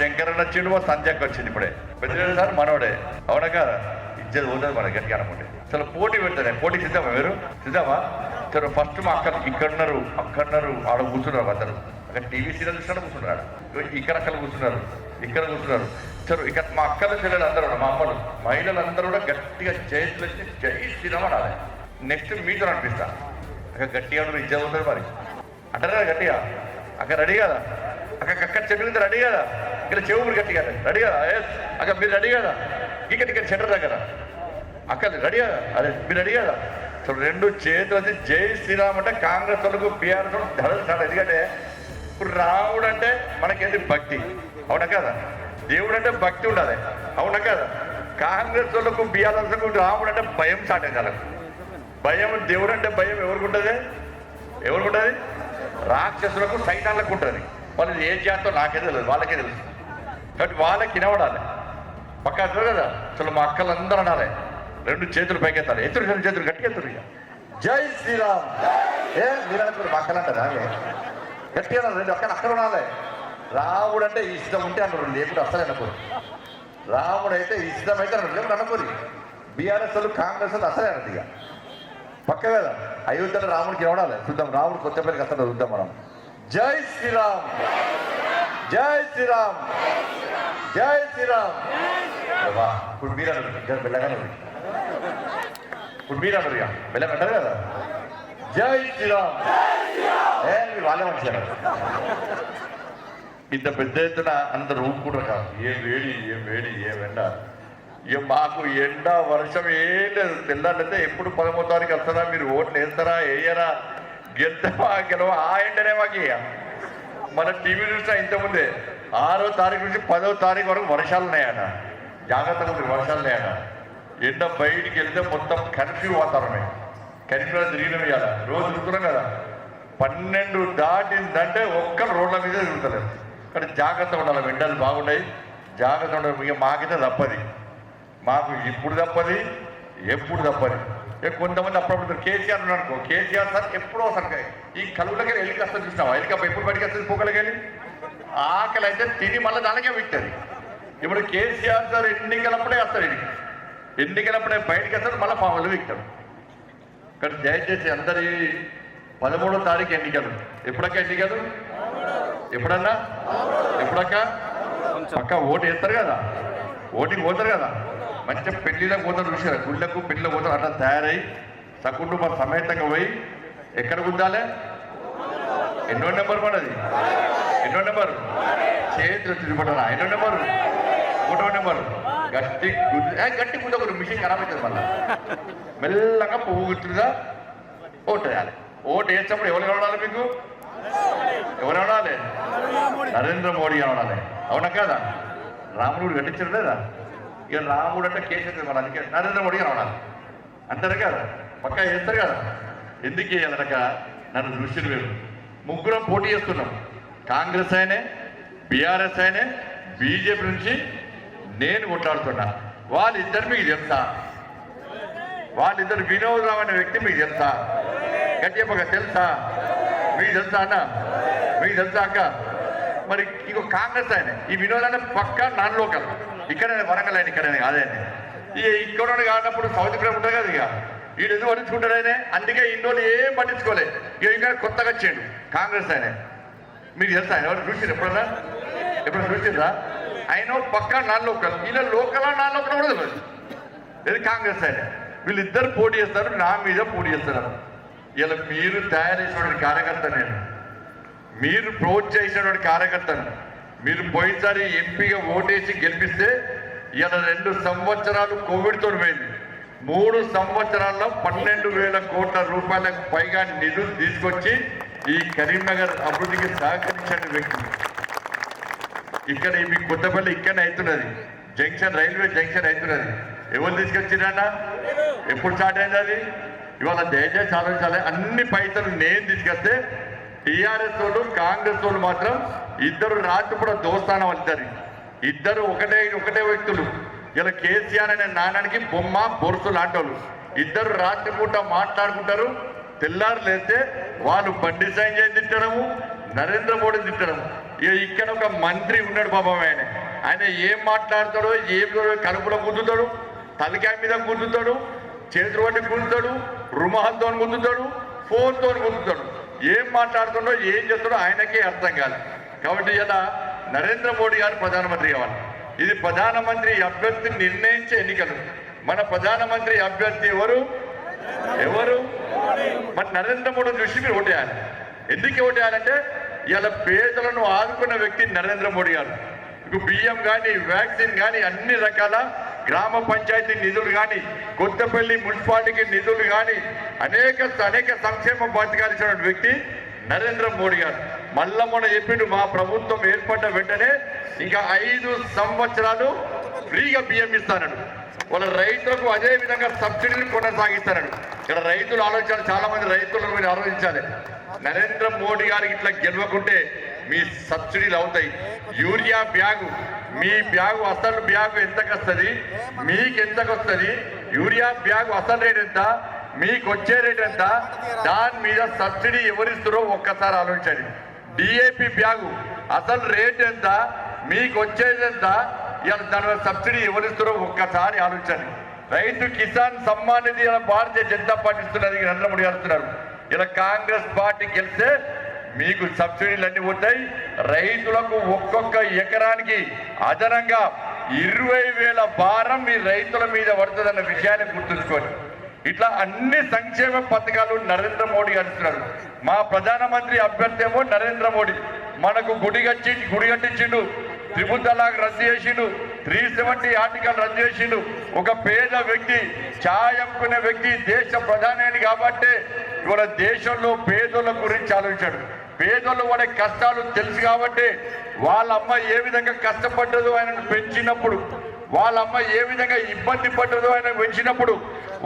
శంకరన్ వచ్చిండు మా వచ్చింది ఇప్పుడే. పెద్ద సార్ మనోడే. అవునా కదా? ఇజ్జత్ పోతుంది మన గట్టిగా అనుకుంటే. అసలు పోటీ పెడతానే. పోటీ సిద్ధమా మీరు? సిద్ధమా సరే ఫస్ట్ మా అక్కడ ఇక్కడ ఉన్నారు అక్కడ ఉన్నారు ఆడ కూర్చున్నారు అందరు. అక్కడ టీవీ సీరియల్ చూసిన కూర్చున్నారు ఇక్కడ అక్కడ కూర్చున్నారు ఇక్కడ కూర్చున్నారు. సరే ఇక్కడ మా అక్కల చెల్లెలు అందరూ ఉన్నారు, మా అమ్మలు. మహిళలు అందరూ కూడా గట్టిగా చేతులు జై శ్రీరామ్ అనాలి నెక్స్ట్ మీతో అనిపిస్తా అక్కడ గట్టిగా ఉన్నారు ఇజ్జత్ ఉంటుంది మరి. అంటారు కదా గట్టిగా? అక్కడ రెడీ కదా? అక్కడ అక్కడ చెప్పిన రెడీ కదా? ఇక్కడ చెవులు కదా రెడీ కదా? ఎస్ అక్కడ మీరు రెడీ కదా? ఇక్కడ ఇక్కడ సెంటర్ దగ్గర. అక్కడ రెడీ కదా? అదే మీరు రెడీ కదా? సో రెండు చేతులు వచ్చి జై శ్రీరామ్ అంటే కాంగ్రెస్ వాళ్ళకు బీఆర్ఎస్ వాళ్ళకు ధరలు చాలా ఎందుకంటే ఇప్పుడు రాముడు అంటే మనకేంటి భక్తి? అవునా కదా? దేవుడు అంటే భక్తి ఉండాలి. అవునా కదా? కాంగ్రెస్ వాళ్ళకు బీఆర్ఎస్ రాముడు అంటే భయం సాటే వాళ్ళకు భయం దేవుడు అంటే భయం ఎవరికి ఉంటుంది? ఎవరికి ఉంటుంది? రాక్షసులకు సైతాన్లకు ఉంటుంది. వాళ్ళు ఏ జాతో నాకే తెలియదు వాళ్ళకే తెలుసు. కాబట్టి వాళ్ళకి వినవడాలి పక్క కదా? అసలు మా అక్కలందరూ అనాలి. రెండు చేతులు పైకెత్తాలి. ఎత్తురు రెండు చేతులు గట్టికెత్తురు ఇక. జై శ్రీరామ్. ఏ మీరు మా అక్కలు అంటారా గట్టిగా రెండు అక్కలు అక్కడ ఉండాలి. రాముడు అంటే ఇష్టం ఉంటే అన్నారు. లేకుంటే అసలు అనుకోరు రాముడు అయితే ఇష్టం అయితే అన్నారు. లేకుంటే అనుకోరు బీఆర్ఎస్ వాళ్ళు కాంగ్రెస్ వాళ్ళు అసలే అనదు ఇక. పక్క కదా? అయోధ్యలో రాముడికి ఎవడాలి చూద్దాం. రాముడు కొత్త పేరుకి అసలు చూద్దాం మనం. జై శ్రీరామ్ జై శ్రీరామ్ జై శ్రీరామ్ వా, ఇప్పుడు మీరు అన్నారు ఇంకా మెల్లగానే ఉంది ఇప్పుడు మీరు అన్నారు ఇక మెల్లగా అంటారు కదా జై శ్రీరామ్ ఏ మీరు వాళ్ళే మంచిగా ఇంత పెద్ద ఎత్తున అందరు ఊపుకుంటారు కాదు ఏం వేడి ఏం వేడి ఏం ఎండ ఇక మాకు ఎండ వర్షం ఏం లేదు తెల్లారంటే ఎప్పుడు పదమూడు తారీఖు వస్తారా మీరు ఓట్లు వేస్తారా వేయరా గెలుతామా గెలవా ఆ ఎండనే మాకు మన టీవీ చూసినా ఇంతకుముందే ఆరో తారీఖు నుంచి పదో తారీఖు వరకు వర్షాలు ఉన్నాయట. జాగ్రత్తగా ఉంది వర్షాలు ఉన్నాయట ఎండ బయటికి వెళ్తే మొత్తం కర్ఫ్యూ వాతావరణమే. కర్ఫ్యూ తిరిగిన ఇవాళ రోజు తిరుగుతున్నాం కదా. పన్నెండు దాటిందంటే ఒక్కరు రోడ్ల మీద తిరుగుతలేరు కానీ జాగ్రత్త ఉండాలి ఎండలు బాగున్నాయి. జాగ్రత్త ఉండాలి ఇక మాకైతే తప్పది. మాకు ఇప్పుడు తప్పది ఎప్పుడు తప్పది. కొంతమంది అప్పుడప్పుడు కేసీఆర్ ఉన్నాడు అనుకో. కేసీఆర్ సార్ ఎప్పుడో ఒకసారి ఈ కలువులకి ఎలికి వస్తుంది చూసినావా? ఎలిక ఎప్పుడు బయటకు వస్తుంది? పూకలకి ఆకలి అయితే తిని మళ్ళీ దానికే విక్తుంది ఇప్పుడు కేసీఆర్ సార్ ఎన్నికలప్పుడే వస్తాడు ఇది ఎన్నికలప్పుడే బయటకు వస్తాడు మళ్ళీ పాములు విక్తాడు ఇక్కడ దయచేసి అందరి పదమూడో తారీఖు ఎన్నికలు. ఎప్పుడక్క ఎన్నికలు? ఎప్పుడన్నా? ఎప్పుడక్క? పక్క ఓటు వేస్తారు కదా. ఓటింగ్ పోతారు కదా. మంచిగా పెళ్ళిలకు పోతారు చూసారు గుళ్ళకు పెళ్ళిలో పోతారు. అట్లా తయారై సకుటుంబ సమేతంగా పోయి ఎక్కడ గుద్దాలే? ఎన్నో నెంబర్ మనది ఎన్నో నెంబర్? చేతులు తిరిగిపడరా ఎన్నో నెంబర్? ఒకటో నెంబర్. గట్టి గుద్దు ఏ, గట్టి గుద్దకూడదు. మిషన్ ఖరాబ్ అవుతుంది మళ్ళీ. మెల్లగా పువ్వు గుర్తుందా ఓటు వేయాలి. ఓటు వేసినప్పుడు ఎవరు ఎవడాలి మీకు? ఎవరు ఎవడాలి నరేంద్ర మోడీ అనడాలి అవునా కదా? రాముడు కట్టించారు లేదా? ఇక రాముడు అంటే కేసీఆర్ మన అందుకే నరేంద్ర మోడీ అనడాలి అంటారు కదా? పక్క చేస్తారు కదా? ఎందుకు చేయాలనక నన్ను దృష్టిని వేరు ముగ్గురం పోటీ చేస్తున్నాం. కాంగ్రెస్ అయినే బీఆర్ఎస్ అయినే బీజేపీ నుంచి నేను కొట్లాడుతున్నా. వాళ్ళిద్దరు మీకు తెలుసా? వాళ్ళిద్దరు వినోదరావు అనే వ్యక్తి మీకు తెలుసా? గట్టిపక్క తెలుసా? మీకు తెలుసా అన్న? మీకు తెలుసా అక్క? మరి ఇక కాంగ్రెస్ ఆయన ఈ వినోద్ అనే పక్క నాన్ లోకల్. ఇక్కడ వరంగల్ ఆయన ఇక్కడనే కాదండి ఇక ఇక్కడ కానప్పుడు సౌత్ ఇక్కడ ఉంటుంది కదా ఇక. వీడు ఎందుకు పట్టించుకుంటాడు అందుకే ఇన్ని ఏం పట్టించుకోలే. ఇక ఇంకా కొత్తగా వచ్చాడు కాంగ్రెస్ ఆయన. మీరు తెలుసా ఆయన? ఎవరు చూసారు ఎప్పుడన్నా? ఎప్పుడు చూసిందా ఆయన పక్క నాన్ లోకల్. ఈయన లోకల్ నా లోకల్ కూడా తెలియదు ఇది కాంగ్రెస్ ఆయన? వీళ్ళిద్దరు పోటీ చేస్తారు నా మీద పోటీ చేస్తున్నారు ఇలా మీరు తయారు చేసినటువంటి కార్యకర్త నేను. మీరు ప్రోత్సహించినటువంటి కార్యకర్తను. మీరు పోయినసారి ఎంపీగా ఓటేసి గెలిపిస్తే ఇలా రెండు సంవత్సరాలు కోవిడ్తో పోయింది. మూడు సంవత్సరాల్లో పన్నెండు వేల కోట్ల రూపాయలకు పైగా నిధులు తీసుకొచ్చి ఈ కరీంనగర్ అభివృద్ధికి సహకరించిన వ్యక్తి. ఇక్కడ మీ కొత్తపల్లి ఇక్కడనే అవుతున్నది. జంక్షన్ రైల్వే జంక్షన్ అవుతున్నది. ఎవరు తీసుకొచ్చిరన్నా ఎప్పుడు స్టార్ట్ అయింది అది? ఇవాళ దయచేసి ఆలోచించాలి. అన్ని పైసలు నేను తీసుకొస్తే టీఆర్ఎస్ వాళ్ళు కాంగ్రెస్ వాళ్ళు మాత్రం ఇద్దరు రాత్రిపూట దోస్తానం వాళ్ళిద్దరు ఇద్దరు ఒకటే ఒకటే వ్యక్తులు. ఇలా కేసీఆర్ అనే నాన్నకి బొమ్మ బొరుసు లాంటి ఇద్దరు రాత్రిపూట మాట్లాడుకుంటారు. తెల్లారు లేస్తే వాళ్ళు బండి సంజయ్ తిట్టడము నరేంద్ర మోడీ తిట్టడము. ఇక ఇక్కడ ఒక మంత్రి ఉన్నాడు పాపం ఆయన ఆయన ఏం మాట్లాడతాడో ఏం కడుపులో గుద్దుతాడు తలకాయ మీద గుద్దుతాడు చేతులు పట్టి గుద్దుతాడు రుమహంతో గుద్దుతాడు ఫోన్తో గుద్దుతాడు. ఏం మాట్లాడుతుండో ఏం చేస్తాడో ఆయనకే అర్థం కాదు. కాబట్టి ఇలా నరేంద్ర మోడీ గారు ప్రధానమంత్రి కావాలి. ఇది ప్రధానమంత్రి అభ్యర్థిని నిర్ణయించే ఎన్నికలు. మన ప్రధానమంత్రి అభ్యర్థి ఎవరు? ఎవరు? మన నరేంద్ర మోడీ చూసి మీరు ఓటేయాలి. ఎందుకు ఓటేయాలంటే ఇలా పేదలను ఆదుకున్న వ్యక్తి నరేంద్ర మోడీ గారు. ఇప్పుడు బియ్యం కానీ వ్యాక్సిన్ కానీ అన్ని రకాల గ్రామ పంచాయతీ నిధులు కానీ కొత్తపల్లి మున్సిపాలిటీకి నిధులు కానీ అనేక అనేక సంక్షేమ పథకాలు ఇచ్చిన వ్యక్తి నరేంద్ర మోడీ గారు. మళ్ళా మొన్న చెప్పిండు మా ప్రభుత్వం ఏర్పడ్డ వెంటనే ఇంకా ఐదు సంవత్సరాలు ఫ్రీగా బియ్యం ఇస్తానడు. వాళ్ళ రైతులకు అదే విధంగా సబ్సిడీలు కొనసాగిస్తారని ఇక్కడ రైతులు ఆలోచించాలి చాలా మంది రైతులను మీరు ఆలోచించాలి. నరేంద్ర మోడీ గారికి ఇట్లా గెలవకుంటే మీ సబ్సిడీలు అవుతాయి. యూరియా బ్యాగు మీ బ్యాగు అసలు బ్యాగు ఎంతకు వస్తుంది? మీకు ఎంతకు వస్తుంది? యూరియా బ్యాగు అసలు రేట్ ఎంత? మీకు వచ్చే రేట్ ఎంత? దాని మీద సబ్సిడీ ఎవరిస్తారో ఒక్కసారి ఆలోచించండి. డిఏపి బ్యాగు అసలు రేట్ ఎంత? మీకు వచ్చేది ఎంత? ఇవాళ దాని మీద సబ్సిడీ ఎవరిస్తారో ఒక్కసారి ఆలోచించండి. రైతు కిసాన్ సమ్మాన్ నిధి ఇలా భారతీయ జనతా పార్టీ ఇస్తున్నది నరేంద్ర మోడీ గారు ఇలా కాంగ్రెస్ పార్టీ గెలిస్తే మీకు సబ్సిడీలు అన్ని ఉంటాయి రైతులకు ఒక్కొక్క ఎకరానికి అదనంగా ఇరవై వేల భారం మీ రైతుల మీద పడుతుందన్న విషయాన్ని గుర్తుంచుకోండి. ఇట్లా అన్ని సంక్షేమ పథకాలు నరేంద్ర మోడీ అంటున్నారు మా ప్రధానమంత్రి అభ్యర్థి ఏమో నరేంద్ర మోడీ. మనకు గుడి కట్టి గుడి కట్టించిండు. త్రిపుల్ తలాక్ రద్దు చేసిండు. త్రీ సెవెంటీ ఆర్టికల్ రద్దు చేసిండు. ఒక పేద వ్యక్తి ఛాయ్ వ్యక్తి దేశ ప్రధాని కాబట్టి ఇవాళ దేశంలో పేదోళ్ళ గురించి ఆలోచించాడు. పేదోళ్ళు పడే కష్టాలు తెలుసు కాబట్టి వాళ్ళ అమ్మ ఏ విధంగా కష్టపడ్డదో ఆయనను పెంచినప్పుడు వాళ్ళమ్మ ఏ విధంగా ఇబ్బంది పడ్డదో ఆయన పెంచినప్పుడు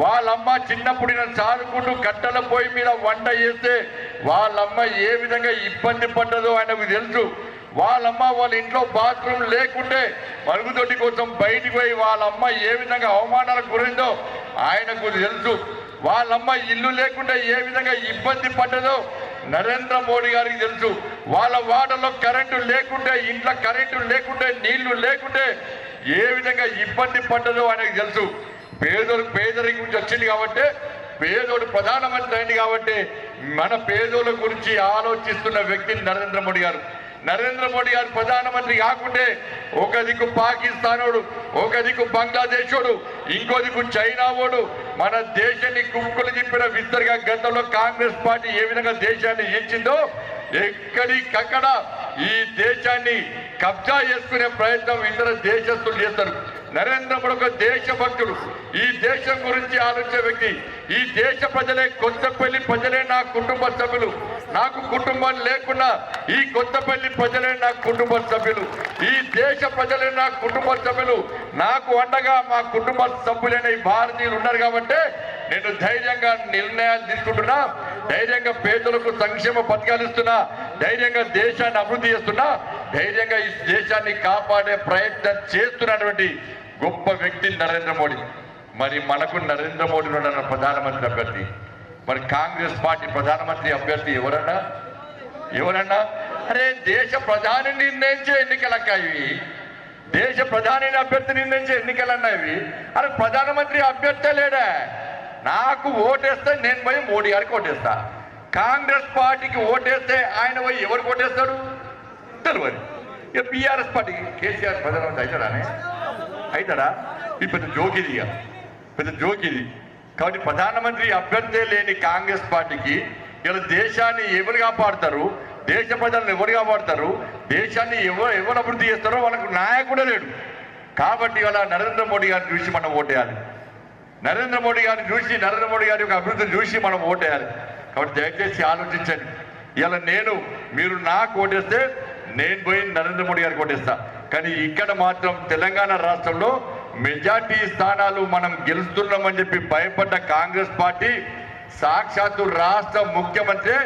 వాళ్ళమ్మ చిన్నప్పుడు ఈయన చాలుకుంటూ కట్టెల పొయ్యి మీద వంట చేస్తే వాళ్ళమ్మ ఏ విధంగా ఇబ్బంది పడ్డదో ఆయనకు తెలుసు. వాళ్ళమ్మ వాళ్ళ ఇంట్లో బాత్రూమ్ లేకుంటే మరుగుదొడ్డి కోసం బయటికి పోయి వాళ్ళమ్మ ఏ విధంగా అవమానాలకు గురైందో ఆయనకు తెలుసు. వాళ్ళమ్మ ఇల్లు లేకుంటే ఏ విధంగా ఇబ్బంది పడ్డదో నరేంద్ర మోడీ గారికి తెలుసు. వాళ్ళ వాడలో కరెంటు లేకుంటే ఇంట్లో కరెంటు లేకుంటే నీళ్ళు లేకుంటే ఏ విధంగా ఇబ్బంది పడ్డదో ఆయనకు తెలుసు. పేదోడు పేదరికం గురించి వచ్చింది కాబట్టి పేదోడు ప్రధానమంత్రి అయింది కాబట్టి మన పేదోళ్ళ గురించి ఆలోచిస్తున్న వ్యక్తి నరేంద్ర మోడీ గారు. నరేంద్ర మోడీ గారు ప్రధానమంత్రి కాకుంటే ఒక దిక్కు పాకిస్తానోడు ఒక దిక్కు బంగ్లాదేశోడు ఇంకో దిక్కు చైనా ఓడు మన దేశాన్ని కుక్కులు తిప్పిన విస్తరిగా గతంలో కాంగ్రెస్ పార్టీ ఏ విధంగా దేశాన్ని ఇచ్చిందో ఎక్కడికక్కడ ఈ దేశాన్ని కబ్జా చేసుకునే ప్రయత్నం ఇతర దేశస్తులు చేస్తారు. నరేంద్ర మోడీ ఒక దేశభక్తుడు. ఈ దేశం గురించి ఆలోచించే వ్యక్తి. ఈ దేశ ప్రజలే కొత్తపల్లి ప్రజలే నా కుటుంబ సభ్యులు. నాకు కుటుంబం లేకున్నా ఈ కొత్తపల్లి ప్రజలే నా కుటుంబ సభ్యులు. ఈ దేశ ప్రజలే నా కుటుంబ సభ్యులు. నాకు అండగా మా కుటుంబ సభ్యులైన ఈ భారతీయులు ఉన్నారు కాబట్టి నేను ధైర్యంగా నిర్ణయాలు తీసుకుంటున్నా. ధైర్యంగా పేదలకు సంక్షేమ పథకాలు ఇస్తున్నా ధైర్యంగా దేశాన్ని అభివృద్ధి చేస్తున్నా ధైర్యంగా ఈ దేశాన్ని కాపాడే ప్రయత్నం చేస్తున్నటువంటి గొప్ప వ్యక్తి నరేంద్ర మోడీ. మరి మనకు నరేంద్ర మోడీ ఉన్న ప్రధానమంత్రి అభ్యర్థి. మరి కాంగ్రెస్ పార్టీ ప్రధానమంత్రి అభ్యర్థి ఎవరన్నా? ఎవరన్నా? అరే దేశ ప్రధాని నిర్ణయించే ఎన్నికలక్క ఇవి. దేశ ప్రధాని అభ్యర్థి నిర్ణయించే ఎన్నికలన్నా ఇవి. అరే ప్రధానమంత్రి అభ్యర్థి లేడా? నాకు ఓటేస్తే నేను పోయి మోడీ గారికి ఓటేస్తా. కాంగ్రెస్ పార్టీకి ఓటేస్తే ఆయన పోయి ఎవరికి ఓటేస్తాడు? తెలియదు ఇక బీఆర్ఎస్ పార్టీకి కేసీఆర్ ప్రధానమంత్రి అవుతాడానే అవుతాడా ఇది పెద్ద జోకిది ఇక. పెద్ద జోకిది. కాబట్టి ప్రధానమంత్రి అభ్యర్థి లేని కాంగ్రెస్ పార్టీకి ఇలా దేశాన్ని ఎవరు కాపాడతారు? దేశ ప్రజలను ఎవరు కాపాడతారు? దేశాన్ని ఎవరు ఎవరు అభివృద్ధి చేస్తారో వాళ్ళకు నాయకుడే లేడు. కాబట్టి ఇవాళ నరేంద్ర మోడీ గారిని చూసి మనం ఓటేయాలి. నరేంద్ర మోడీ గారిని చూసి నరేంద్ర మోడీ గారి యొక్క అభివృద్ధిని చూసి మనం ఓటేయాలి. కాబట్టి దయచేసి ఆలోచించండి. ఇలా నేను మీరు నాకు ఓటేస్తే నేను పోయి నరేంద్ర మోడీ గారికి ఓటేస్తా. కానీ ఇక్కడ మాత్రం తెలంగాణ రాష్ట్రంలో మెజార్టీ స్థానాలు మనం గెలుస్తున్నామని చెప్పి భయపడ్డ కాంగ్రెస్ పార్టీ సాక్షాత్తు రాష్ట్ర ముఖ్యమంత్రి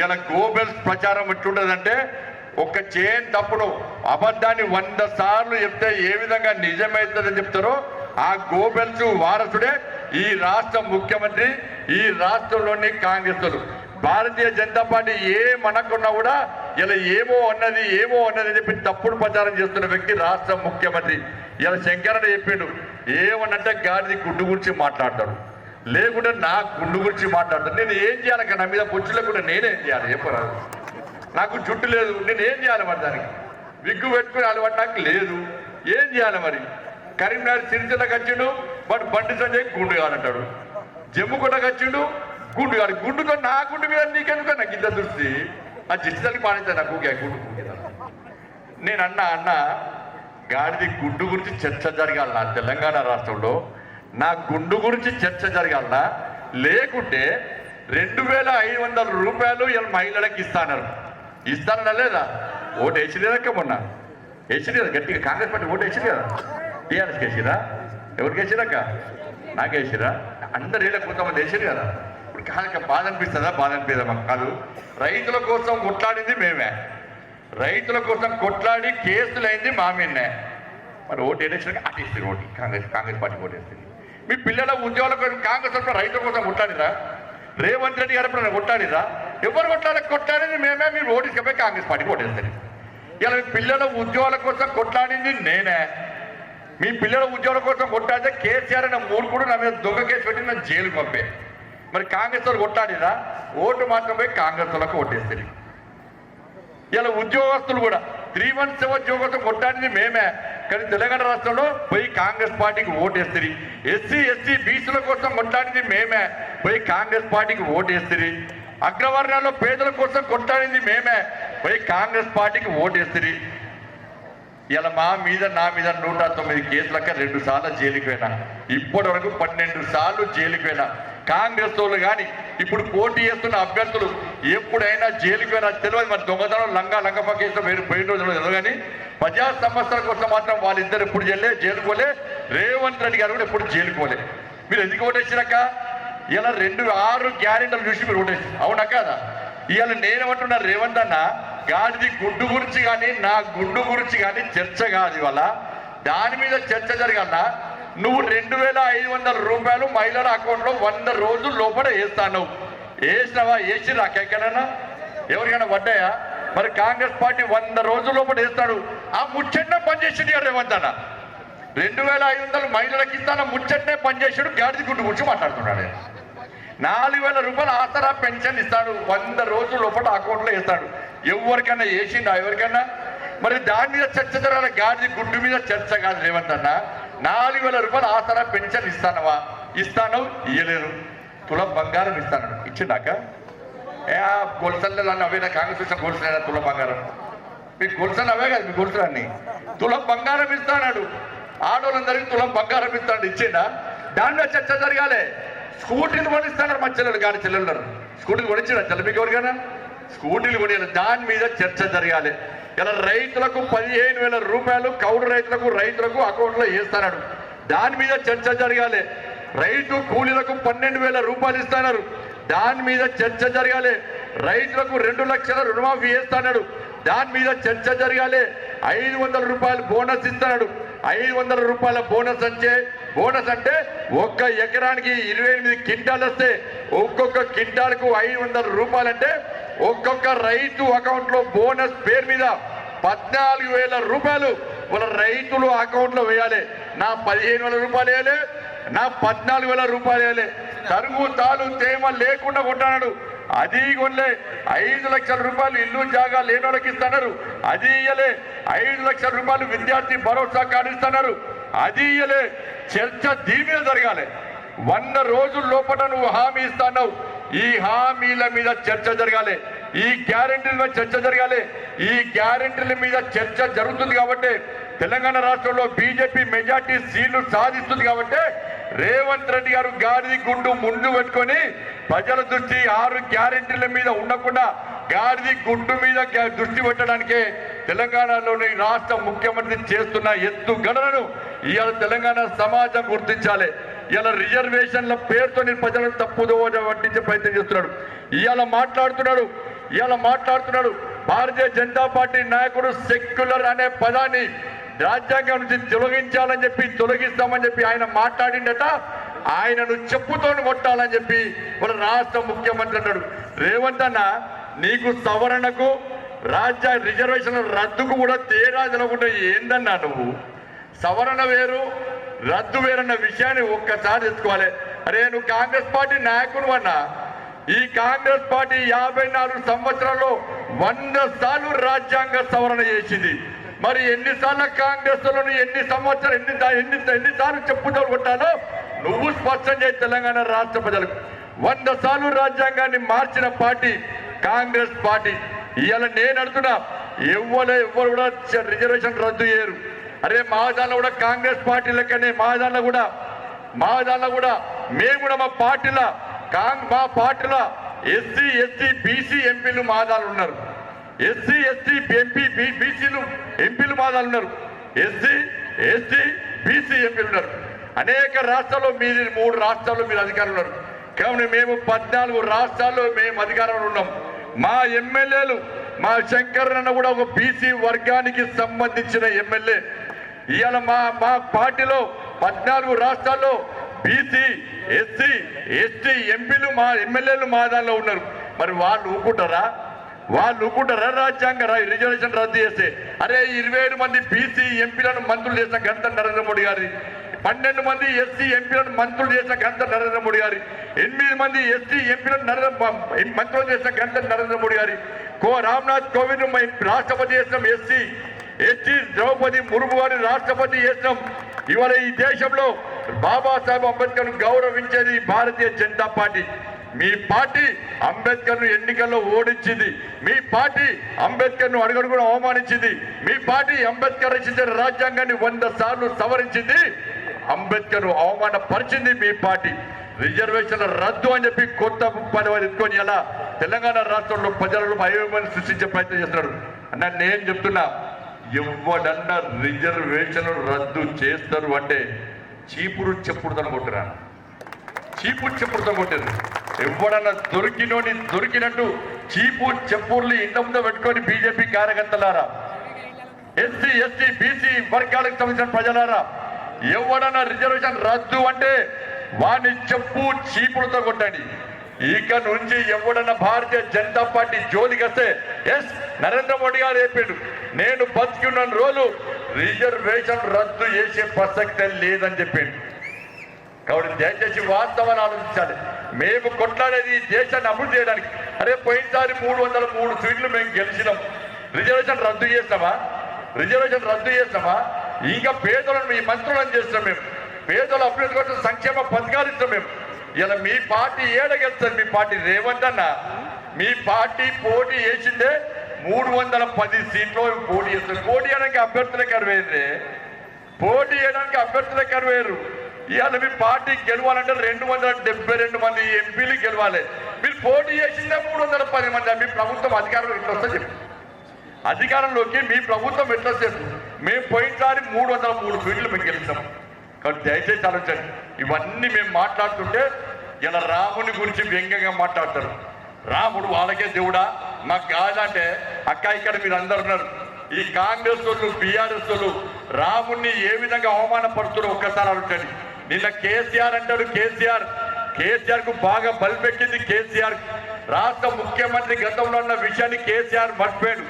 ఇలా గోబెల్స్ ప్రచారం ఎట్లుంటదంటే ఒక చేయని తప్పుడు అబద్ధాన్ని వంద సార్లు చెప్తే ఏ విధంగా నిజమవుతుందని చెప్తారో ఆ గోబెల్స్ వారసుడే ఈ రాష్ట్ర ముఖ్యమంత్రి ఈ రాష్ట్రంలోని కాంగ్రెస్లు భారతీయ జనతా పార్టీ ఏ మనకున్నా కూడా ఇలా ఏమో అన్నది ఏమో అన్నది అని చెప్పి తప్పుడు ప్రచారం చేస్తున్న వ్యక్తి రాష్ట్ర ముఖ్యమంత్రి. ఇలా శంకరన్న చెప్పిండు ఏమనంటే గాడిది గుడ్డు గురించి మాట్లాడతాడు. లేకుంటే నా గుండు గురించి మాట్లాడతాడు. నేను ఏం చేయాలి నా మీద బొచ్చు లేకుండా నేనేం చేయాలి? చెప్పరాదు నాకు జుట్టు లేదు. నేను ఏం చేయాలి మరి దానికి? విగ్గు పెట్టుకుని అలవాటు నాకు లేదు. ఏం చేయాలి మరి? కరీంనగర్ సిరిసిల్లకి వచ్చిండు బట్ బండి సంజయ్ గుండు కాదంటాడు. జమ్ముకుంటకు వచ్చిండు గుండు కాదు. గుండు నా గుండు మీద నీకెందుకు నాకు ఇంత దృష్టి ఆ జిస్టల్కి మానేస్తాను నాకు ఊకే గుండు నేను అన్నా అన్న గాడిది గుండు గురించి చర్చ జరగాల తెలంగాణ రాష్ట్రంలో నా గుండు గురించి చర్చ జరగాలనా లేకుంటే రెండు వేల ఐదు వందల రూపాయలు ఇలా మహిళలకు ఇస్తానన్నారు ఇస్తానన్నా లేదా? ఓటు వేసిలేదక్క మొన్న. వేసిలేదు గట్టిగా కాంగ్రెస్ పార్టీ ఓటు వేసి లేదా టీఆర్ఎస్ కేసీరా? ఎవరికి వేసిరాక నాకు వేసిరా అందరు వీళ్ళ కొంతమంది వేసారు కదా. ఇప్పుడు కాదు బాధ అనిపిస్తుందా? బాధ అనిపిస్తుందా? మాకు కాదు. రైతుల కోసం కొట్లాడింది మేమే. రైతుల కోసం కొట్లాడి కేసులైంది మా మీదనే. మరి vote election అటేస్తుంది vote? Congress Congress party vote వేస్తుంది. మీ పిల్లల ఉద్యోగాల కోసం కాంగ్రెస్ తరఫున రైతుల కోసం కొట్లాడిరా రేవంత్ రెడ్డి గారు ఎప్పుడైనా కొట్లాడిరా ఎవరు కొట్లాడ కొట్లాడింది మేమే. మీరు ఓడించకపోయి కాంగ్రెస్ పార్టీకి ఓటేస్తుంది ఇలా మీ పిల్లల ఉద్యోగాల కోసం కొట్లాడింది నేనే. మీ పిల్లల ఉద్యోగం కోసం కొట్టాడితే కేసీఆర్ అనే మూడుకుడు నా మీద దొంగ కేసు పెట్టి నన్ను జైలుకు పంపే. మరి కాంగ్రెస్ వాళ్ళు కొట్లాడిరా ఓటు మాత్రం పోయి కాంగ్రెస్ వాళ్ళకు ఓటేస్తుంది ఇలా ఉద్యోగస్తులు కూడా త్రీ వన్ సెవెన్ ఉద్యోగస్తులు కొట్టాడింది మేమే. కానీ తెలంగాణ రాష్ట్రంలో పోయి కాంగ్రెస్ పార్టీకి ఓటేస్తుంది ఎస్సీ ఎస్టీ బీసీల కోసం కొట్లాడింది మేమే. పోయి కాంగ్రెస్ పార్టీకి ఓటేస్తుంది అగ్రవర్ణాల్లో పేదల కోసం కొట్లాడింది మేమే. పోయి కాంగ్రెస్ పార్టీకి ఓటేస్తుంది ఇలా మా మీద నా మీద నూట తొమ్మిది కేసులక రెండు సార్లు జైలుకి పోయినా. ఇప్పటి వరకు పన్నెండు సార్లు జైలుకి పోయినా. కాంగ్రెస్ వాళ్ళు కానీ ఇప్పుడు పోటీ చేస్తున్న అభ్యర్థులు ఎప్పుడైనా జైలుకి పోయినా తెలియదు. మరి దొంగతనం లంగా లంగపక్క కేసులో వేరు పోయిన రోజులు తెలియదు కానీ ప్రజా సమస్యల కోసం మాత్రం వాళ్ళిద్దరు ఎప్పుడు జైలే జైలుకోలే రేవంత్ రెడ్డి గారు కూడా ఎప్పుడు జైలుకోలే మీరు ఎందుకు ఓటేసినాక ఇలా రెండు ఆరు గ్యారెంటీలు చూసి మీరు ఓటేసి అవునా కదా? ఇవాళ నేనేమంటున్నా రేవంత్ అన్న గాడిది గుడ్డు గురించి కానీ నా గుడ్డు గురించి కానీ చర్చ కాదు ఇవాళ. దాని మీద చర్చ జరగాల. నువ్వు రెండు వేల ఐదు వందల రూపాయలు మహిళల అకౌంట్లో వంద రోజుల లోపల వేస్తాను వేసినావా? వేసిరా ఎక్కడన్నా ఎవరికైనా పడ్డాయా? మరి కాంగ్రెస్ పార్టీ వంద రోజుల లోపల వేస్తాడు. ఆ ముచ్చట్నే పనిచేసింది కదా రేవంత్ అన్న. రెండు వేల ఐదు వందలు మహిళలకు ఇస్తాన ముచ్చట్నే పనిచేసాడు గాడిది గుడ్డు గురించి మాట్లాడుతున్నాడు నాలుగు వేల రూపాయలు ఆసరా పెన్షన్ ఇస్తాడు. వంద రోజుల లోపల అకౌంట్లో వేస్తాడు. ఎవరికైనా వేసిండా ఎవరికైనా? మరి దాని మీద చర్చ జరగాలి గాడిది గుడ్డు మీద చర్చ కాదు లేవంటన్నా నాలుగు వేల రూపాయలు ఆసరా పెన్షన్ ఇస్తానవా? ఇస్తాను ఇయ్యలేరు. తులం బంగారం ఇస్తాను. ఇచ్చిండాక? ఏ ఆ అన్న అవే కాంగ్రెస్ వచ్చిన గొలుసులైనా తులం బంగారం. మీ గొలుసలు అవే కదా మీ గొలుసులన్నీ తులం బంగారం ఇస్తాడు ఆడవాళ్ళందరికీ తులం బంగారం ఇస్తాడు ఇచ్చిండా? దాని మీద చర్చ జరగాలి. స్కూటీలు కొనిస్తాడు మా చెల్లెలు గాడి చెల్లెలు స్కూటీలు కొనిచ్చిన చెల్లెమికి ఎవరికైనా? స్కూటీలు కొనియాలి దాని మీద చర్చ జరగాలి. ఇలా రైతులకు పదిహేను వేల రూపాయలు కౌలు రైతులకు రైతులకు అకౌంట్లో వేస్తాడు దాని మీద చర్చ జరగాలి. రైతు కూలీలకు పన్నెండు వేల రూపాయలు ఇస్తున్నారు దాని మీద చర్చ జరగాలి. రైతులకు రెండు లక్షల రుణమాఫీ చేస్తున్నాడు దాని మీద చర్చ జరగాలి. ఐదు వందల రూపాయలు బోనస్ ఇస్తున్నాడు ఐదు వందల రూపాయల బోనస్ అంటే బోనస్ అంటే ఒక్క ఎకరానికి ఇరవై ఎనిమిది క్వింటాలు వస్తే ఒక్కొక్క క్వింటాల్కు ఐదు వందల రూపాయలు అంటే ఒక్కొక్క రైతు అకౌంట్లో బోనస్ పేరు మీద పద్నాలుగు వేల రూపాయలు వాళ్ళ రైతులు అకౌంట్లో వేయాలి. నా పదిహేను వేల రూపాయలు వేయాలి నా పద్నాలుగు వేల రూపాయలు వేయాలి. కరుగు తాలు తేమ లేకుండా కొట్టాడు. అది కొనలే ఐదు లక్షల రూపాయలు ఇల్లు జాగా లేని వాళ్ళకి ఇస్తున్నారు. అది ఇయ్యలే ఐదు లక్షల రూపాయలు విద్యార్థి భరోసా కార్డు ఇస్తున్నారు. అది ఇయ్యలే చర్చ దీని మీద జరగాలి. వంద రోజుల లోపల నువ్వు హామీ ఇస్తున్నావు. ఈ హామీల మీద చర్చ జరగాలి. ఈ గ్యారెంటీల మీద చర్చ జరగాలి. ఈ గ్యారెంటీల మీద చర్చ జరుగుతుంది కాబట్టి తెలంగాణ రాష్ట్రంలో బీజేపీ మెజార్టీ సీట్లు సాధిస్తుంది కాబట్టి రేవంత్ రెడ్డి గారు గాడిది గుండు ముందు పెట్టుకొని ప్రజల దృష్టి ఆరు గ్యారెంటీల మీద ఉండకుండా గాడిది గుండు మీద దృష్టి పెట్టడానికే తెలంగాణలోని రాష్ట్ర ముఖ్యమంత్రి చేస్తున్న ఎత్తు గణనను ఇవాళ తెలంగాణ సమాజం గుర్తించాలి. ఇలా రిజర్వేషన్ల పేరుతో ప్రజలను తప్పుదో పట్టించే ప్రయత్నం చేస్తున్నాడు. ఇవాళ మాట్లాడుతున్నాడు ఇవాళ మాట్లాడుతున్నాడు. భారతీయ జనతా పార్టీ నాయకుడు సెక్యులర్ అనే పదాన్ని రాజ్యాంగం నుంచి తొలగించాలని చెప్పి తొలగిస్తామని చెప్పి ఆయన మాట్లాడిండట. ఆయనను చెప్పుతోని కొట్టాలని చెప్పి మన రాష్ట్ర ముఖ్యమంత్రి అన్నాడు. రేవంత్ అన్న నీకు సవరణకు రాజ్య రిజర్వేషన్ రద్దుకు కూడా తేడా తెలకుండా ఏందన్నా నువ్వు? సవరణ వేరు రద్దు వేరన్న విషయాన్ని ఒక్కసారి తెచ్చుకోవాలి అరే నువ్వు కాంగ్రెస్ పార్టీ నాయకుడు అన్నా ఈ కాంగ్రెస్ పార్టీ యాభై నాలుగు సంవత్సరాల్లో వంద సార్లు రాజ్యాంగ సవరణ చేసింది. మరి ఎన్నిసార్లు కాంగ్రెస్లో ఎన్ని సంవత్సరాలు ఎన్ని ఎన్ని ఎన్నిసార్లు చెప్పుదలు కొట్టాలో నువ్వు స్పష్టం చేయి తెలంగాణ రాష్ట్ర ప్రజలకు. వంద సార్లు రాజ్యాంగాన్ని మార్చిన పార్టీ కాంగ్రెస్ పార్టీ. ఇవాళ నేను అడుగుతున్నా ఎవ్వరు ఎవ్వరు కూడా రిజర్వేషన్ రద్దు చేయరు. అరే మా దానిలో కూడా కాంగ్రెస్ పార్టీ లెక్కనే మా దానిలో కూడా మా దానిలో కూడా మేము కూడా మా పార్టీలో కాంగ్ మా పార్టీలో ఎస్సీ ఎస్టీ బీసీ ఎంపీలు మా దానిలో ఉన్నారు. ఎస్సీ ఎస్టీ ఎంపీ బీసీలు ఎంపీలు మా దానిలో ఉన్నారు. ఎస్సీ ఎస్టీ బీసీ ఎంపీలు ఉన్నారు. అనేక రాష్ట్రాల్లో మీది మూడు రాష్ట్రాల్లో మీరు అధికారులు ఉన్నారు. కాబట్టి మేము పద్నాలుగు రాష్ట్రాల్లో మేము అధికారంలో ఉన్నాం. మా ఎమ్మెల్యేలు మా శంకర్ అన్న కూడా ఒక బీసీ వర్గానికి సంబంధించిన ఎమ్మెల్యే. ఇవాళ మా మా పార్టీలో పద్నాలుగు రాష్ట్రాల్లో బీసీ ఎస్సీ ఎస్టీ ఎంపీలు మా ఎమ్మెల్యేలు మా దానిలో ఉన్నారు. మరి వాళ్ళు ఊకుంటారా వాళ్ళు ఊకుంటారా రాజ్యాంగ రా- రిజర్వేషన్ రద్దు చేస్తే. అరే ఇరవై ఏడు మంది బీసీ ఎంపీలను మంత్రులు చేసిన ఘనత నరేంద్ర మోడీ గారి పన్నెండు మంది ఎస్సీ ఎంపీలను మంత్రులు చేసిన ఘనత నరేంద్ర మోడీ గారి ఎనిమిది మంది ఎస్టీ ఎంపీలను నరేంద్ర మంత్రులు చేసిన ఘనత నరేంద్ర మోడీ గారి కో రామ్నాథ్ కోవింద్ రాష్ట్రపతి చేసిన ఎస్సీ ఎస్టీ ద్రౌపది ముర్ము గారి రాష్ట్రపతి చేసినాం. ఇవాళ ఈ దేశంలో బాబాసాహెబ్ అంబేద్కర్ గౌరవించేది భారతీయ జనతా పార్టీ. మీ పార్టీ అంబేద్కర్ను ఎన్నికల్లో ఓడించింది. మీ పార్టీ అంబేద్కర్ను అడుగడుగున అవమానించింది. మీ పార్టీ అంబేద్కర్ రచించిన రాజ్యాంగాన్ని వంద సార్లు సవరించింది. అంబేద్కర్ను అవమానపరిచింది మీ పార్టీ. రిజర్వేషన్ల రద్దు అని చెప్పి కొత్త పదవి ఎత్తుకొని ఎలా తెలంగాణ రాష్ట్రంలో ప్రజలను అయోమని సృష్టించే ప్రయత్నం చేస్తున్నాడు. అన్న నేను చెప్తున్నా ఎవడన్నా రిజర్వేషన్ రద్దు చేస్తారు అంటే చీపురు చెప్పుడు అనుకుంటున్నాను చీపు చెప్పుడుతో కొట్టారు. ఎవడన్నా దొరికినోని దొరికినట్టు చీపు చెప్పుర్లు ఇంత ముందు పెట్టుకొని బీజేపీ కార్యకర్తలారా? ఎస్సీ ఎస్టీ బీసీ వర్గాలకు సంబంధించిన ప్రజలారా? ఎవడన్నా రిజర్వేషన్ రద్దు అంటే వాని చెప్పు చీపులతో కొట్టండి. ఇక నుంచి ఎవడన్నా భారతీయ జనతా పార్టీ జోలికి వస్తే ఎస్ నరేంద్ర మోడీ గారు చెప్పాడు నేను బతికి ఉన్న రోజు రిజర్వేషన్ రద్దు చేసే ప్రసక్తే లేదని చెప్పాడు. కాబట్టి దయచేసి వాస్తవాన్ని ఆలోచించాలి మేము కొట్లాడేది ఈ దేశాన్ని అభివృద్ధి చేయడానికి. అరే పోయినసారి మూడు వందల మూడు సీట్లు మేము గెలిచినాం. రిజర్వేషన్ రద్దు చేస్తామా రిజర్వేషన్ రద్దు చేస్తామా ఇంకా పేదలను మీ మంత్రులను చేస్తాం మేము. పేదల అభివృద్ధి కోసం సంక్షేమ పథకాలు ఇస్తాం మేము. ఇలా మీ పార్టీ ఏడ మీ పార్టీ రేవంత్ అన్న. మీ పార్టీ పోటీ చేసిందే మూడు వందల పది సీట్లు పోటీ చేస్తుంది. పోటీ చేయడానికి అభ్యర్థులే కరువైంది పోటీ చేయడానికి అభ్యర్థులే కరువేరు ఇవాళ మీ పార్టీ గెలవాలంటే రెండు వందల డెబ్బై రెండు మంది ఎంపీలు గెలవాలి. మీరు పోటీ చేసిందే మూడు వందల పది మంది. మీ ప్రభుత్వం అధికారంలో ఎట్లా వస్తే చెప్పు. అధికారంలోకి మీ ప్రభుత్వం ఎట్లా వస్తుంది? మేము పోయినసారి మూడు వందల మూడు సీట్లు మేము గెలుస్తాం కాబట్టి దయచేసి ఆలోచించండి. ఇవన్నీ మేము మాట్లాడుతుంటే ఇలా రాముని గురించి వ్యంగ్యంగా మాట్లాడతారు. రాముడు వాళ్ళకే దేవుడా? మాకు కాదంటే అక్క ఇక్కడ మీరు అందరు ఉన్నారు. ఈ కాంగ్రెస్ వాళ్ళు బీఆర్ఎస్ వాళ్ళు రాముణ్ణి ఏ విధంగా అవమానపడుతున్నారో ఒక్కసారి ఆలోచించండి. నిన్న కేసీఆర్ అంటాడు కేసీఆర్ కేసీఆర్కు బాగా బలిపెక్కింది కేసీఆర్. రాష్ట్ర ముఖ్యమంత్రి గతంలో ఉన్న విషయాన్ని కేసీఆర్ మర్చిపోయాడు.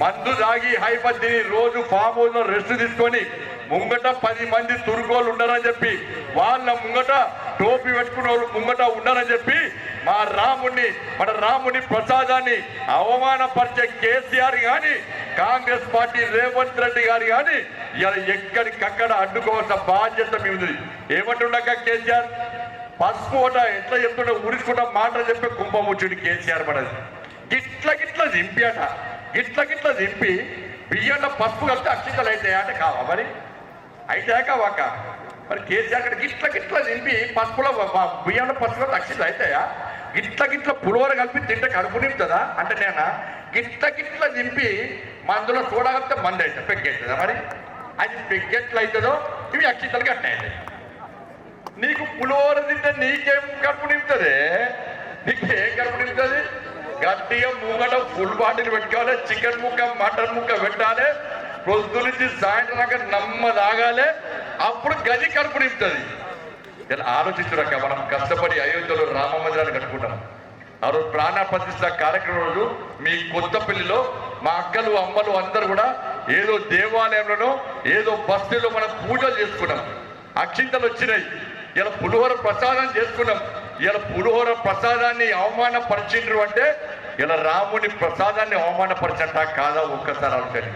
మందు తాగి తిని రోజు ఫామ్ హౌస్లో రెస్ట్ తీసుకొని ముంగట పది మంది తురుగోలు ఉండరని చెప్పి వాళ్ళ ముంగట టోపీ పెట్టుకున్న వాళ్ళు ముంగట ఉండరని చెప్పి మా రాముణ్ణి మన రాముని ప్రసాదాన్ని అవమానపరిచే కేసీఆర్ కానీ కాంగ్రెస్ పార్టీ రేవంత్ రెడ్డి గారు కానీ ఇలా ఎక్కడికక్కడ అడ్డుకోవాల్సిన బాధ్యత మీ ఉంది ఏమంటుండగా కేసీఆర్? పసుపు ఓట ఎట్లా చెప్తుండే ఊరించుకుంటా మాటలు చెప్పే కుంభముచ్చుడి కేసీఆర్ పడది. గిట్ల గిట్ల దింపి అట. గిట్ల గిట్ల దింపి బియ్యంలో పసుపు కలిపి అక్షింతలు అయితే అంటే కావా మరి? అయితే ఒక మరి కేసీఆర్ అక్కడ గిట్ల గిట్ల దింపి పసుపులో బియ్యంలో పసుపు కలిపితే అవుతాయా గిట్ల గిట్ల పులవర కలిపి తింటే కడుపు నింపుతుందా? అంటే నేను? గిట్ల గిట్ల దింపి మందులో చూడగలిగితే మంది అవుతుంది పెగ్గెట్టుందా మరి? అది పెగ్గెట్లు అవుతుందో ఇవి అక్షింతలు కట్టినాయి నీకు పులిహోర తింటే నీకేం కడుపు నింపుతుంది? నీకేం కడుపు నింపుతుంది? గట్టిగా ముంగట ఫుల్ బాటిల్ పెట్టుకోవాలి చికెన్ ముక్క మటన్ ముక్క పెట్టాలి పొద్దు నుంచి సాయంత్రం దాకా నమ్మదాగాలే అప్పుడు గది కడుపు నింపుతుంది. ఇలా ఆలోచించురాక మనం కష్టపడి అయోధ్యలో రామ మందిరాన్ని కట్టుకుంటాం. ఆ రోజు ప్రాణ ప్రతిష్ట కార్యక్రమం రోజు మీ కొత్తపల్లిలో మా అక్కలు అమ్మలు అందరు కూడా ఏదో దేవాలయంలోనో ఏదో బస్తీలో మనం పూజలు చేసుకున్నాం. అక్షింతలు వచ్చినాయి. ఇలా పులిహోర ప్రసాదం చేసుకున్నాం. ఇలా పులిహోర ప్రసాదాన్ని అవమానపరిచిండ్రు అంటే ఇలా రాముని ప్రసాదాన్ని అవమానపరిచట కాదా ఒక్కసారి అనుకోండి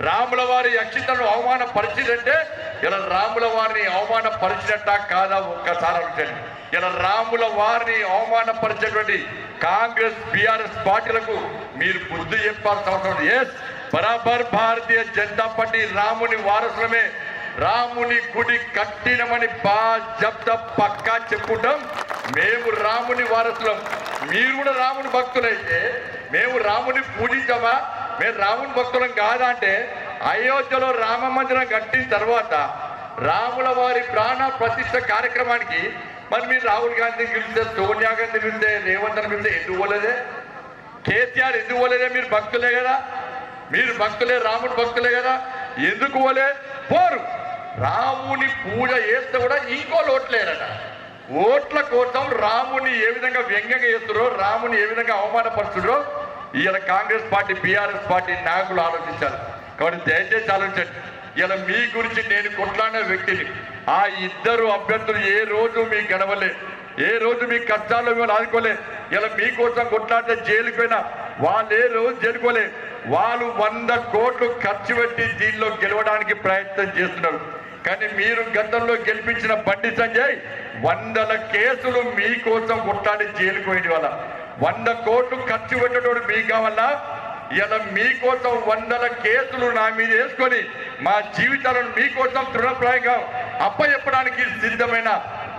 రాముల వారి అవమాన అవమానపరిచిందంటే ఇలా రాముల వారిని అవమానపరిచినట్ట కాదా ఒక్కసారి అనుకోండి ఇలా రాముల వారిని అవమానపరిచేటువంటి కాంగ్రెస్ బీఆర్ఎస్ పార్టీలకు మీరు బుద్ధి చెప్పాల్సిన అవసరం ఎస్ బరాబర్ భారతీయ జనతా పార్టీ రాముని వారసులమే. రాముని గుడి కట్టినమని బా జబ్ద పక్కా చెప్పుకుంటాం. మేము రాముని వారసులం. మీరు కూడా రాముని భక్తులైతే మేము రాముని పూజించామా? మేము రాముని భక్తులం కాదా అంటే అయోధ్యలో రామ మందిరం కట్టిన తర్వాత రాముల వారి ప్రాణ ప్రతిష్ట కార్యక్రమానికి మరి మీరు రాహుల్ గాంధీని పిలిస్తే సోనియా గాంధీ పిలిస్తే రేవంత్ అని పిలిస్తే ఎందుకు పోలేదే? కేసీఆర్ ఎందుకు పోలేదే? మీరు భక్తులే కదా. మీరు భక్తులే రాముడు భక్తులే కదా. ఎందుకు పోలే? పోరు. రాముని పూజ చేస్తే కూడా ఇంకో లోట్లేరట ఓట్ల కోసం రాముని ఏ విధంగా వ్యంగ్యంగా చేస్తున్నారో రాముని ఏ విధంగా అవమానపరుస్తున్నారో ఇలా కాంగ్రెస్ పార్టీ బీఆర్ఎస్ పార్టీ నాయకులు ఆలోచించారు. కాబట్టి దయచేసి ఆలోచించండి. ఇలా మీ గురించి నేను కొట్లాడిన వ్యక్తిని. ఆ ఇద్దరు అభ్యర్థులు ఏ రోజు మీ గడవలే ఏ రోజు మీ కష్టాల్లో మిమ్మల్ని ఆదుకోలే. ఇలా మీకోసం కొట్లాడితే జైలుకి పోయినా వాళ్ళు ఏ రోజు జైలుకోలే. వాళ్ళు వంద కోట్లు ఖర్చు పెట్టి దీనిలో గెలవడానికి ప్రయత్నం చేస్తున్నారు. కానీ మీరు గతంలో గెలిపించిన బండి సంజయ్ వందల కేసులు మీకోసం కొట్లాడి జైలుకు వాళ్ళ వంద కోట్లు ఖర్చు పెట్టడం మీకు కావాలా? ఇలా మీకోసం వందల కేసులు నా మీద వేసుకొని మా జీవితాలను మీకోసం తృణప్రాయంగా అప్పచెప్పడానికి సిద్ధమైన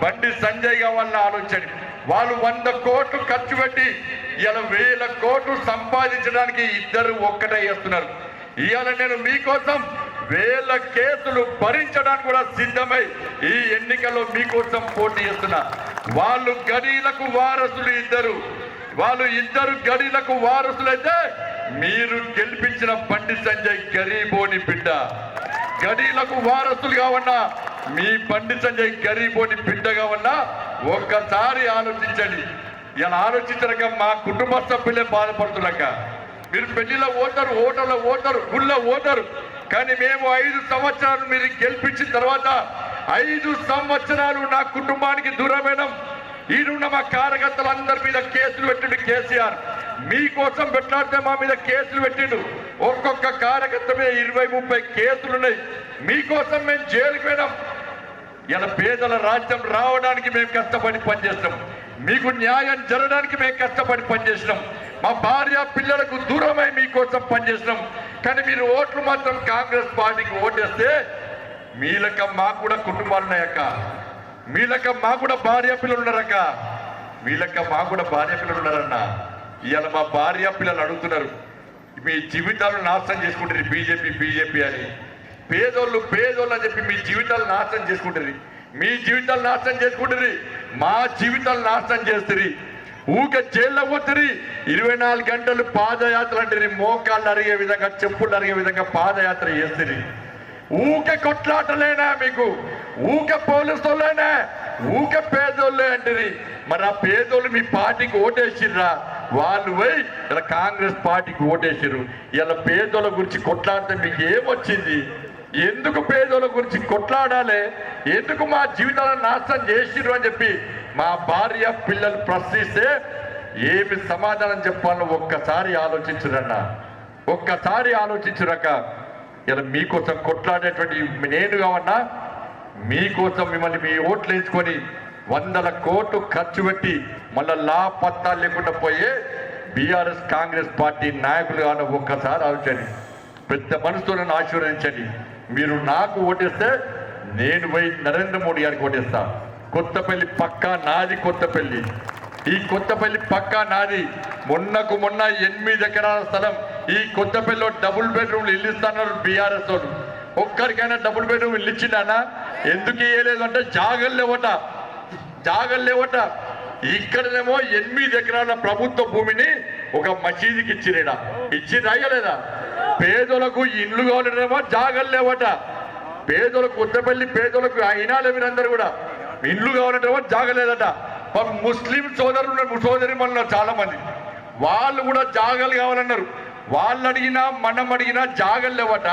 బండి సంజయ్ కావాలన్న ఆలోచన. వాళ్ళు వంద కోట్లు ఖర్చు పెట్టి ఇలా వేల కోట్లు సంపాదించడానికి ఇద్దరు ఒక్కటే చేస్తున్నారు. ఇవాళ నేను మీకోసం వేల కేసులు భరించడానికి కూడా సిద్ధమై ఈ ఎన్నికల్లో మీకోసం పోటీ చేస్తున్నా. వాళ్ళు గనీలకు వారసులు ఇద్దరు. వాళ్ళు ఇద్దరు గడీలకు వారసులైతే మీరు గెలిపించిన బండి సంజయ్ గరీబోని బిడ్డ. గడీలకు వారసులు కావన్నా మీ బండి సంజయ్ గరీబోని బిడ్డగా ఉన్నా ఒక్కసారి ఆలోచించండి. ఇలా ఆలోచించక మా కుటుంబ సభ్యులే బాధపడుతున్నాక మీరు పెళ్ళిలో ఓటరు ఓటర్లో ఓటరు గుళ్ళో ఓటరు. కానీ మేము ఐదు సంవత్సరాలు మీరు గెలిపించిన తర్వాత ఐదు సంవత్సరాలు నా కుటుంబానికి దూరమైనం. ఈడున్న మా కార్యకర్తలు అందరి మీద కేసులు పెట్టిండు కేసీఆర్? మీకోసం పెట్టాడితే మా మీద కేసులు పెట్టిండు. ఒక్కొక్క కార్యకర్త మీద ఇరవై ముప్పై కేసులు ఉన్నాయి. మీకోసం మేము జైలుకి పోయినాం. ఇలా పేదల రాజ్యం రావడానికి మేము కష్టపడి పనిచేస్తాం మీకు న్యాయం జరగడానికి మేము కష్టపడి పనిచేసినాం. మా భార్య పిల్లలకు దూరమై మీకోసం పనిచేసినాం. కానీ మీరు ఓట్లు మాత్రం కాంగ్రెస్ పార్టీకి ఓటేస్తే మీలక మాకు కూడా కుటుంబాలున్నాయక్క. మీలక మా కూడా భార్య పిల్లలు ఉన్నారక్క. మీలక మా కూడా భార్య పిల్లలు ఉన్నారన్న. ఇవాళ మా భార్య పిల్లలు అడుగుతున్నారు. మీ జీవితాలను నాశనం చేసుకుంటారు బీజేపీ బీజేపీ అని. పేదోళ్ళు పేదోళ్ళు అని చెప్పి మీ జీవితాలు నాశనం చేసుకుంటారు. మీ జీవితాలు నాశనం చేసుకుంటారు. మా జీవితాలు నాశనం చేస్తుంది ఊక జైల్లో పోతుంది ఇరవై నాలుగు గంటలు పాదయాత్ర అంటే మోకాళ్ళు అరిగే విధంగా చెప్పులు అరిగే విధంగా పాదయాత్ర చేస్తుంది ఊక కొట్లాటలేనా మీకు? ఊక పోలీసులోనే ఊక పేదోళ్ళే అంటది మరి ఆ పేదోళ్ళు మీ పార్టీకి ఓటేసిర్రా? వాళ్ళు పోయి ఇలా కాంగ్రెస్ పార్టీకి ఓటేసిర్రు. ఇలా పేదోళ్ళ గురించి కొట్లాడితే మీకు ఏమొచ్చింది? ఎందుకు పేదోళ్ళ గురించి కొట్లాడాలి? ఎందుకు మా జీవితాలను నాశనం చేసిర్రు అని చెప్పి మా భార్య పిల్లలు ప్రశ్నిస్తే ఏమి సమాధానం చెప్పాలో ఒక్కసారి ఆలోచించురన్నా. ఒక్కసారి ఆలోచించురక ఇలా మీకోసం కొట్లాడేటువంటి నేను కావన్నా మీకోసం మిమ్మల్ని మీ ఓట్లు వేసుకొని వందల కోట్లు ఖర్చు పెట్టి మళ్ళా లా లేకుండా పోయే బీఆర్ఎస్ కాంగ్రెస్ పార్టీ నాయకులు ఒక్కసారి ఆలోచండి పెద్ద మనసులను ఆశీర్వదించండి. మీరు నాకు ఓటేస్తే నేను పోయి నరేంద్ర మోడీ గారికి ఓటేస్తా. కొత్తపల్లి పక్కా నాది కొత్తపల్లి. ఈ కొత్తపల్లి పక్క నాది. మొన్నకు మొన్న ఎనిమిది ఎకరాల స్థలం. ఈ కొత్తపల్లిలో డబుల్ బెడ్రూమ్లు ఇల్లు ఇస్తున్నారు బీఆర్ఎస్ వాళ్ళు. ఒక్కరికైనా డబుల్ బెడ్రూమ్ ఇల్లు ఇచ్చిండానా ఎందుకు ఇయ్యలేదు అంటే జాగలు లేవట. జాగలు లేవట. ఇక్కడనేమో ఎనిమిది ఎకరాల ప్రభుత్వ భూమిని ఒక మసీదుకి ఇచ్చిరేడా. ఇచ్చి రాయలేదా పేదలకు ఇండ్లు కావాలనేమో జాగలు లేవట. పేదలకు కొత్తపల్లి పేదలకు అయినా మీరందరూ కూడా. ఇండ్లు కావాలంటేమో జాగలేదట ముస్లిం సోదరులు సోదరి మన చాలా మంది వాళ్ళు కూడా జాగలు కావాలన్నారు. వాళ్ళు అడిగినా మనం అడిగినా జాగలు లేవట.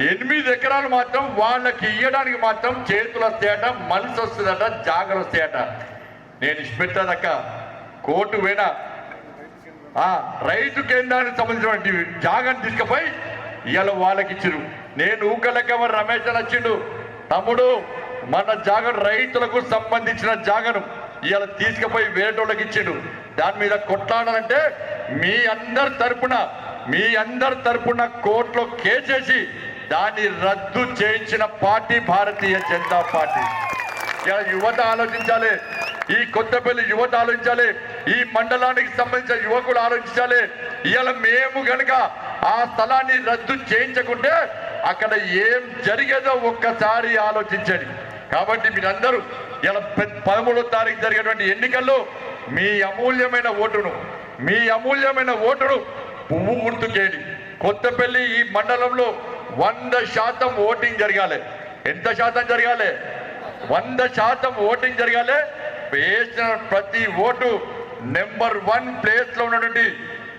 ఎనిమిది ఎకరాలు మాత్రం వాళ్ళకి ఇయ్యడానికి మాత్రం చేతులు వస్తాయట మనసు వస్తుందట జాగ్రత్త వస్తాయట నేను ఇష్టపెట్టదక్క. కోర్టు పోయినా ఆ రైతు కేంద్రానికి సంబంధించినటువంటి జాగాన్ని తీసుకుపోయి ఇవాళ వాళ్ళకి ఇచ్చిరు. నేను ఊకలెక్క రమేష్ అని వచ్చిండు. తమ్ముడు మన జాగను రైతులకు సంబంధించిన జాగను ఇవాళ తీసుకుపోయి వేరేటోళ్ళకి ఇచ్చిండు. దాని మీద కొట్లాడాలంటే మీ అందరి తరపున మీ అందరి తరపున కోర్టులో కేసేసి దాన్ని రద్దు చేయించిన పార్టీ భారతీయ జనతా పార్టీ. యువత ఆలోచించాలి ఈ కొత్తపల్లి యువత ఆలోచించాలి ఈ మండలానికి సంబంధించిన యువకులు ఆలోచించాలి. ఇవాళ మేము కనుక ఆ స్థలాన్ని రద్దు చేయించకుంటే అక్కడ ఏం జరిగేదో ఒక్కసారి ఆలోచించండి. కాబట్టి మీరందరూ ఇలా పదమూడో తారీఖు జరిగేటువంటి ఎన్నికల్లో మీ అమూల్యమైన ఓటును మీ అమూల్యమైన ఓటును పువ్వు గుర్తుకేయండి కొత్తపల్లి ఈ మండలంలో వంద శాతం ఓటింగ్ జరగాలి. ఎంత శాతం జరగాలి? వంద శాతం ఓటింగ్ జరగాలి. వేసిన ప్రతి ఓటు నెంబర్ వన్ ప్లేస్లో ఉన్నటువంటి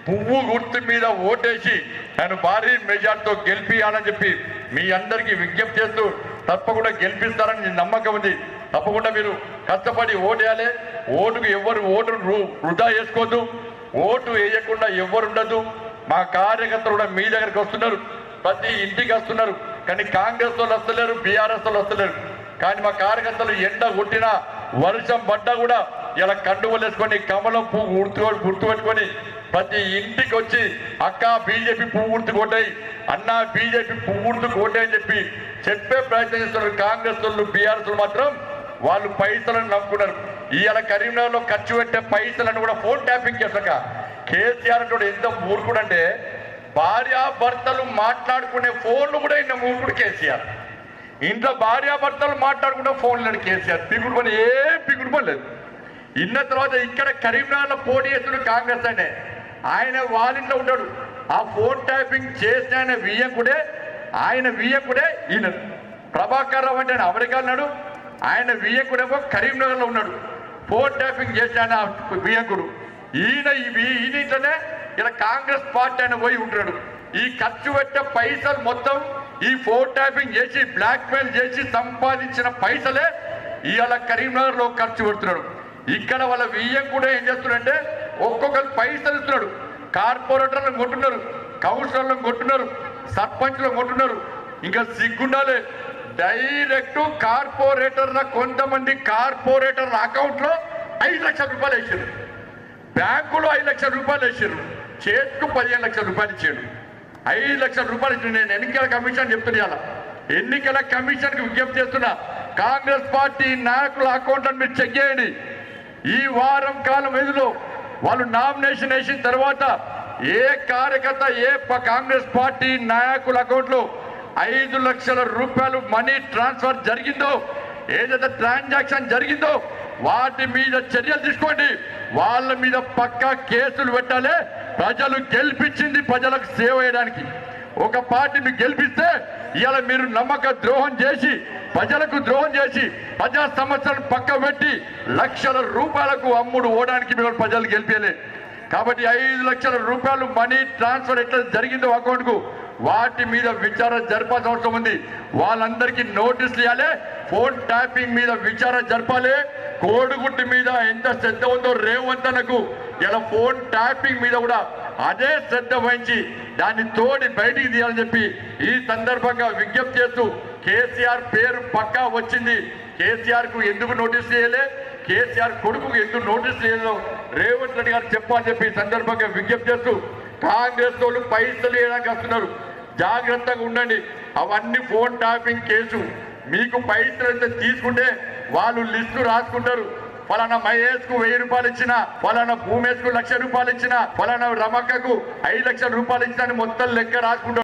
పువ్వు గుర్తు మీద ఓటేసి నేను భారీ మెజార్టీతో గెలిపియాలని చెప్పి మీ అందరికీ విజ్ఞప్తి చేస్తూ తప్పకుండా గెలిపిస్తారని నమ్మకం ఉంది. తప్పకుండా మీరు కష్టపడి ఓటేయాలి. ఓటుకు ఎవరు ఓటు వృ- వృధా చేసుకోవద్దు. ఓటు వేయకుండా ఎవరు ఉండదు మా కార్యకర్తలు కూడా మీ దగ్గరికి వస్తున్నారు. ప్రతి ఇంటికి వస్తున్నారు. కానీ కాంగ్రెస్ వాళ్ళు వస్తలేరు బీఆర్ఎస్ వాళ్ళు వస్తలేరు. కానీ మా కార్యకర్తలు ఎండ కొట్టినా వర్షం పడ్డా కూడా ఇలా కండువలు వేసుకొని కమలం పువ్వు గుర్తు గుర్తుపెట్టుకొని ప్రతి ఇంటికి వచ్చి అక్క బీజేపీ పువ్వు గుర్తు కొట్టాయి అన్న బీజేపీ పువ్వు గుర్తు కొట్టాయని చెప్పి చెప్పే ప్రయత్నం చేస్తున్నారు కాంగ్రెస్ వాళ్ళు బీఆర్ఎస్ వాళ్ళు మాత్రం వాళ్ళు పైసలను నమ్ముకున్నారు. ఇవాళ కరీంనగర్లో ఖర్చు పెట్టే పైసలను కూడా ఫోన్ ట్యాపింగ్ చేశాక కేసీఆర్ కూడా ఎంత మూర్ఖుడంటే భార్యాభర్తలు మాట్లాడుకునే ఫోన్లు కూడా ఇన్న మూకుడు కేసీఆర్. ఇంట్లో భార్యాభర్తలు మాట్లాడుకునే ఫోన్లు కేసీఆర్. పిగుడు పని ఏ పిగుడు పని లేదు. ఇన్న తర్వాత ఇక్కడ కరీంనగర్లో పోటీ చేస్తున్న కాంగ్రెస్ అనే ఆయన వాళ్ళింట్లో ఉంటాడు. ఆ ఫోన్ ట్యాపింగ్ చేసిన ఆయన వియ్యంకుడే ఆయన వియ్యంకుడే ఈయన. ప్రభాకర్ రావు అంటే ఆయన అమెరికా ఉన్నాడు. ఆయన వియ్యంకుడేమో కరీంనగర్లో ఉన్నాడు. ఫోన్ ట్యాపింగ్ చేసిన ఆయన వియ్యంకుడు ఈయన ఈయన ఇంట్లోనే ఇలా కాంగ్రెస్ పార్టీ ఆయన పోయి ఉంటున్నాడు. ఈ ఖర్చు పెట్టే పైసలు మొత్తం ఈ ఫోర్ ట్యాపింగ్ చేసి బ్లాక్ మెయిల్ చేసి సంపాదించిన పైసలే ఇవాళ కరీంనగర్లో ఖర్చు పెడుతున్నాడు. ఇక్కడ వాళ్ళ వియ్యం కూడా ఏం చేస్తున్నాడంటే ఒక్కొక్కరు పైసలు ఇస్తున్నాడు. కార్పొరేటర్లను కొట్టున్నారు కౌన్సిలర్లను కొట్టున్నారు సర్పంచ్లను కొట్టున్నారు. ఇంకా సిగ్గుండాలి. డైరెక్ట్ కార్పొరేటర్ల కొంతమంది కార్పొరేటర్ల అకౌంట్లో ఐదు లక్షల రూపాయలు వేసారు బ్యాంకులో ఐదు లక్షల రూపాయలు వేసారు చేతికి పదిహేను లక్షల రూపాయలు ఇచ్చాడు. ఐదు లక్షల రూపాయలు ఇచ్చి నేను ఎన్నికల కమిషన్ చెప్తున్నా ఎన్నికల కమిషన్కి విజ్ఞప్తి చేస్తున్నా. కాంగ్రెస్ పార్టీ నాయకుల అకౌంట్లను మీరు చెక్ చేయండి. ఈ వారం కాలం ఇదిలో వాళ్ళు నామినేషన్ వేసిన తర్వాత ఏ కార్యకర్త ఏ ప- కాంగ్రెస్ పార్టీ నాయకుల అకౌంట్లో ఐదు లక్షల రూపాయలు మనీ ట్రాన్స్ఫర్ జరిగిందో ఏదైతే ట్రాన్సాక్షన్ జరిగిందో వాటి మీద చర్యలు తీసుకోండి. వాళ్ళ మీద పక్కా కేసులు పెట్టాలి. ప్రజలు గెలిపించింది ప్రజలకు సేవ చేయడానికి. ఒక పార్టీ మీకు గెలిపిస్తే ఇవాళ మీరు నమ్మక ద్రోహం చేసి ప్రజలకు ద్రోహం చేసి ప్రజా సమస్యలను పక్క పెట్టి లక్షల రూపాయలకు అమ్ముడు ఓడానికి మీరు ప్రజలు గెలిపేలే కాబట్టి ఐదు లక్షల రూపాయలు మనీ ట్రాన్స్ఫర్ ఎట్లా జరిగిందో అకౌంట్కు వాటి మీద విచారణ జరపాల్సిన అవసరం ఉంది. వాళ్ళందరికీ నోటీసులు ఇవ్వాలి. ఫోన్ ట్యాపింగ్ మీద విచారణ జరపాలి. కోడిగుడ్డి మీద ఎంత శ్రద్ధ ఉందో రేవంతనకు ఇలా ఫోన్ ట్యాపింగ్ మీద కూడా అదే శ్రద్ధ వహించి దాన్ని తోడి బయటికి తీయాలని చెప్పి ఈ సందర్భంగా విజ్ఞప్తి చేస్తూ కేసీఆర్ పేరు పక్కా వచ్చింది. కేసీఆర్కు ఎందుకు నోటీస్ చేయలే కేసీఆర్ కొడుకు ఎందుకు నోటీస్ చేయలేదో రేవంత్ రెడ్డి గారు చెప్పాలని చెప్పి ఈ సందర్భంగా విజ్ఞప్తి చేస్తూ కాంగ్రెస్ వాళ్ళు పైసలు వేయడానికి వస్తున్నారు. జాగ్రత్తగా ఉండండి. అవన్నీ ఫోన్ టాపింగ్ కేసు. మీకు పైసలు అయితే తీసుకుంటే వాళ్ళు లిస్టు రాసుకుంటారు. ఫలానా మహేష్కు వెయ్యి రూపాయలు ఇచ్చిన ఫలానా భూమేష్కు లక్ష రూపాయలు ఇచ్చిన ఫలానా రమక్కకు ఐదు లక్షల రూపాయలు ఇచ్చిన మొత్తం లెక్క రాసుకుంటారు.